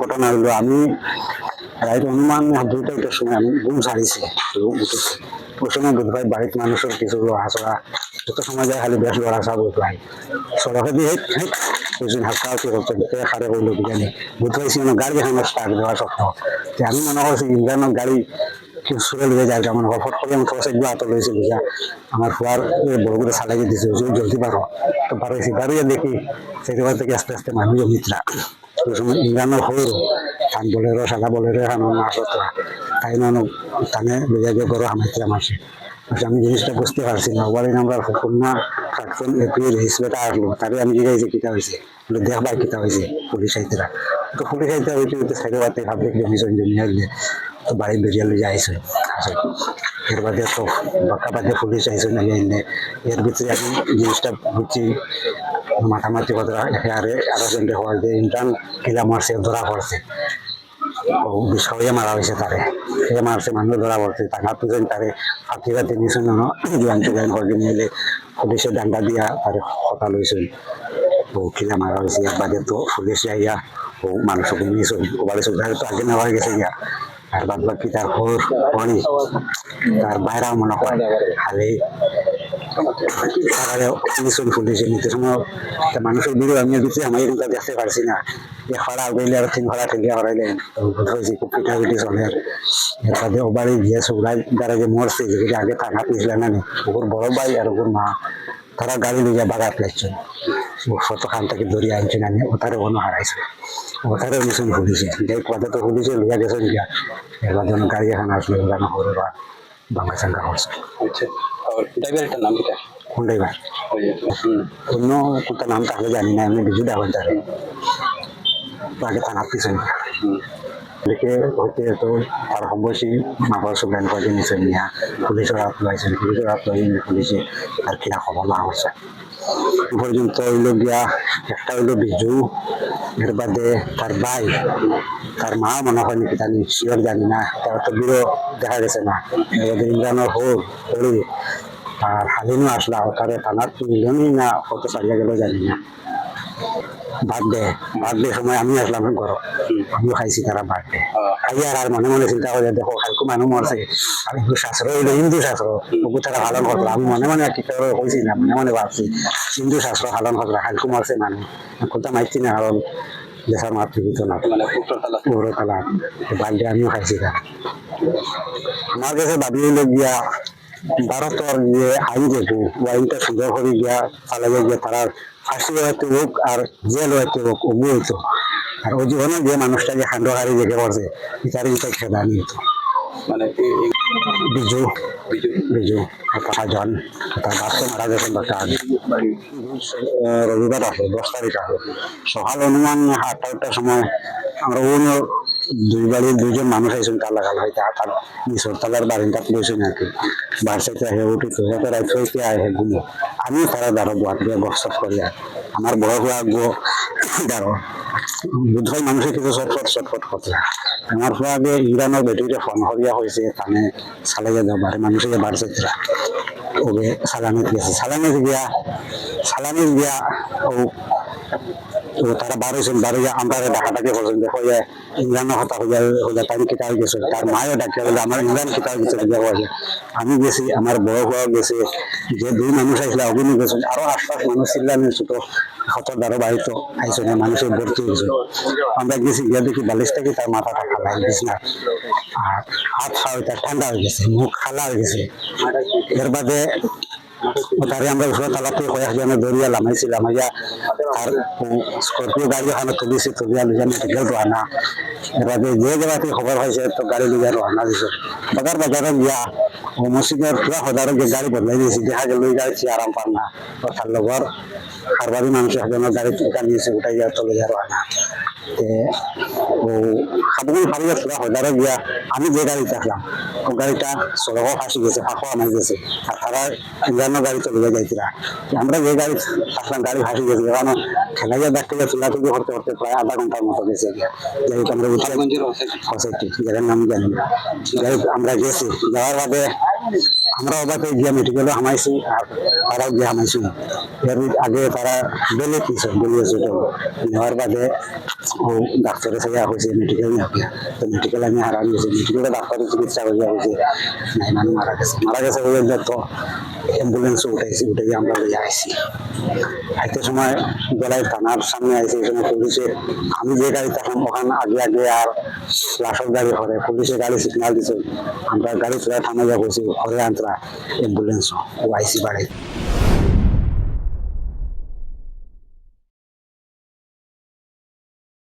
ঘটনা হলো, আমি রাত অনুমান দুইটা সময় আমি ঘুম উঠেছি। ওই সময় বুধবার বাড়িতে মানুষের কিছু হাসরা যত সময় যায় খালি বেশ লড়া সব উঠলাই সড়কে দিয়ে হাসা হাসি হচ্ছে দেখে খারে করল বিজ্ঞানী বুধবার ছিল গাড়ি এখানে স্টার্ট দেওয়া সত্ত্বেও যে আমি মনে করছি ইন্ডিয়ানের গাড়ি সুরে লিয়ে যায় আমার হফট করে আমি থসে গিয়ে হাতল হয়েছে বুঝা। আমার ফুয়ার বড় করে সালাই দিছে জলদি পারো। তো পারছি বাড়িয়ে দেখি সেই থেকে আস্তে আস্তে মানুষ মিত্রা সময় ইন্ডিয়ানের হইর ধান বলেরো সাদা বলেরো এখন আসতো তাই না তানে লইয়া গিয়ে করো হামাইতে আচ্ছা, আমি জিনিসটা বুঝতে পারছি না। ওয়ারি নাম্বার খুলনা প্রাক্তন এপ্রিল হিসেবেটা আসলো তারে আমি জিজ্ঞাসা কিতা হয়েছে বলে দেখবা কিতা হয়েছে পুলিশ আইতেরা তো পুলিশ আইতে হইতে হইতে সাইডে বাতে ভাবলে কি মিশন জমিয়া দিলে। তো বাড়ি বেরিয়ে লইয়া আইসে এর বাদে তো বাক্কা বাদে পুলিশ আইসে না এর ভিতরে আমি জিনিসটা বুঝছি মাথামাতি কথা আরে জনকে হওয়ার যে ইন্টার্ন কিলা মারছে, ধরা পড়ছে। বিষয়ে মারা হয়েছে তারে। সে মারছে, মানুষ ধরা পড়ছে। টাকা তুলেন তারে ফাঁকি বাতি নিয়েছেন জোয়ান জোয়ান করে নিয়ে এলে পুলিশে ডান্ডা দিয়া তারে হতা লইছেন ও কিলা মারা হয়েছে বাদে তো পুলিশে আইয়া ও মানুষকে নিয়েছেন ও বাড়ি সুবিধা তো আগে নেওয়া গেছে গিয়া। আর বাদ বাকি তার হোর পরি তার বাইরা মনে হয়, খালি তারা নিশ্চয় পুলিশে নিতে সময় মানুষের ভিড় আমি দিচ্ছি আমি এরকম দেখতে পারছি না। যে খরা গেলে আর তিন খরা ঠেলিয়া হরাইলে হয়েছে খুব পিঠি চলে আর এর বাদে ও বাড়ি গিয়ে সবাই যারা যে মরছে যেগুলি আগে থানা পিছলে না ওর বড় ভাই আর ওর মা। তারা গাড়ি লিয়ে বাগা ফেলেছেন কত খান থেকে দরিয়া আনছেন আনি ওটারে অন্য হারাইছে। ওটারে মিশন পুলিশে যে কথা তো পুলিশে লিয়া গেছেন গিয়া এবার যেন গাড়ি এখন আসলো গান করে বা বাংলা চাঙ্গা করছে আচ্ছা। ড্রাইভারটার নাম অন্য কোনটা নাম তাহলে জানি না এমনি বিজু দেওয়া জানি আগে থানা পিছনে দেখে হইতে তো আর সম্বসী মাঘৰ চুলেন কয় নিছে নিয়া পুলিচৰ হাত লাইছে পুলিচৰ হাত লৈ পুলিচে আর কিনা খবর না হচ্ছে এ পর্যন্ত হইল গিয়া একটা হইল বিজু এর বাদে তার ভাই তার মা মনে হয় নাকি জানি শিওর জানি না তার তো বিরো দেখা গেছে না এর বাদে ইমরানের হোক হলি আর হালিনও আসলা তারে থানার মিলনই না কত জানি না বার্থডে বার্থডে সময় আমি আসলাম ঘর আমিও খাইছি তারা বার্থডে খাইয়ার আর মনে মনে চিন্তা করে দেখো কালকে মানুষ মরছে আর হিন্দু শাস্ত্র হইল হিন্দু শাস্ত্র ওকে তারা পালন করল আমি মনে মনে কি করে কইছি না, মনে মনে ভাবছি, হিন্দু শাস্ত্র পালন করল কালকে মরছে মানুষ কোনটা মাইছি না কারণ দেশের মাতৃভূত না পুরো তালা বার্থডে আমিও খাইছি তার আমার কাছে ভাবি হইল গিয়া ভারতের যে আইন যেটু আইনটা সুন্দর করে গিয়া চালাবে গিয়া তারা ফাঁসি হইতে হোক আর জেল হইতে হোক অমু হইতো। আর ওই জীবনে যে মানুষটা যে খান্ডহারি জেগে পড়ছে তার এটা খেদা নিত মানে বিজু। বিজু। পাঁচজন তার বাচ্চা মারা গেছেন বাচ্চা আগে। রবিবার আসে দশ তারিখ আসে সকাল অনুমান আটটা সময় আমরা অন্য দুই বাড়ির দুইজন মানুষ আইসেন তার লাগাল হয় তা তার নিচর তালার বারিন্দা লইছেন আর কি বার্সাতে আহে উঠি তো হেতে রাইত হইতে আহে ঘুমো। আমি তারা দাঁড়ো দিয়ে গসপ করি, আর আমার বড় হওয়া গো, দাঁড়ো। বুধবার মানুষের কিছু চটফট চটফট কথা আমার হওয়া আগে ইরানের বেটিরে ফোন করিয়া হয়েছে তানে সালাইয়া দেওয়া বাড়ি মানুষের বাড়ছে ওকে সালামিত গেছে সালামিত গিয়া সালামিত গিয়া ও তো তারা বার হয়েছেন বার হইয়া আমরা ডাকাটাকে করছেন দেখো ইমরানের কথা হইয়া হইয়া তাই কিতা হয়ে গেছে, তার মায়ের ডাক্তার বলে আমার ইমরান কিতা হয়ে গেছে, দেখো আমি গেছি, আমার বড় হওয়া গেছে, যে দুই মানুষ আসলে অগুনি গেছেন আরও আশপাশ মানুষ ছিল, আমি ছোট হতর দ্বারা বাড়িতে আইসে না মানুষের ভর্তি হয়েছে আমরা গেছি, গিয়া দেখি বালিশ থেকে তার মাথাটা খালা বিছনা আর হাত তার ঠান্ডা হয়ে গেছে, মুখ খালা হয়ে গেছে। এর বাদে তারে আমরা উপরে তালাতে কয়েকজনে দরিয়া লামাইছিলাম ইয়া আর স্কর্পিও গাড়ি ওখানে তুলিছি তুলিয়া লিজা মেডিকেল রওনা এবারে যে জায়গাতে খবর হয়েছে তো গাড়ি লিজা রওনা দিছে বাজার বাজারে গিয়া ও মসজিদের পুরা হদারে যে গাড়ি বদলাই দিয়েছি দেখা গেল ওই গাড়ি আরাম পান না তার লগর খারবারি মানুষ একজনের গাড়ি টিকা নিয়েছে ওটাই গিয়া গিয়া আমি যে গাড়ি থাকলাম ও গাড়িটা সড়কও ফাঁসি গেছে ফাঁকও আমার গেছে আর তারা ইন্ডিয়ানো গাড়ি চলে যায় যাইছিলা আমরা যে গাড়ি গাড়ি ফাঁসি গেছে কারণ খেলা গিয়ে দেখতে গিয়ে চুলা করতে করতে প্রায় আধা ঘণ্টার মতো গেছে যাই আমরা নাম জানি যাই আমরা গেছি যাওয়ার বাদে আমরা ওবাতে গিয়া মেডিকেলে হামাইছি, আর তারাও গিয়া হামাইছি। এর আগে তারা বেলে কিছু বেরিয়েছে তো। নেওয়ার বাদে ও ডাক্তারের সাথে হয়েছে মেডিকেল নিয়ে তো মেডিকেল আমি হারান গেছি মেডিকেলে ডাক্তারের চিকিৎসা হইয়া হয়েছে নাই মানে মারা গেছে। মারা গেছে হয়ে তো অ্যাম্বুলেন্স উঠাইছি উঠে গিয়ে আমরা লইয়া আইছি। আইতে সময় গলায় থানার সামনে এই সময় পুলিশে। আমি যে গাড়ি তখন ওখানে আগে আগে আর লাশের গাড়ি হরে পুলিশে গাড়ি সিগনাল দিছে। আমরা গাড়ি চলে থানা যা বসি হরে আন্তরা অ্যাম্বুলেন্স ও আইসি বাড়ি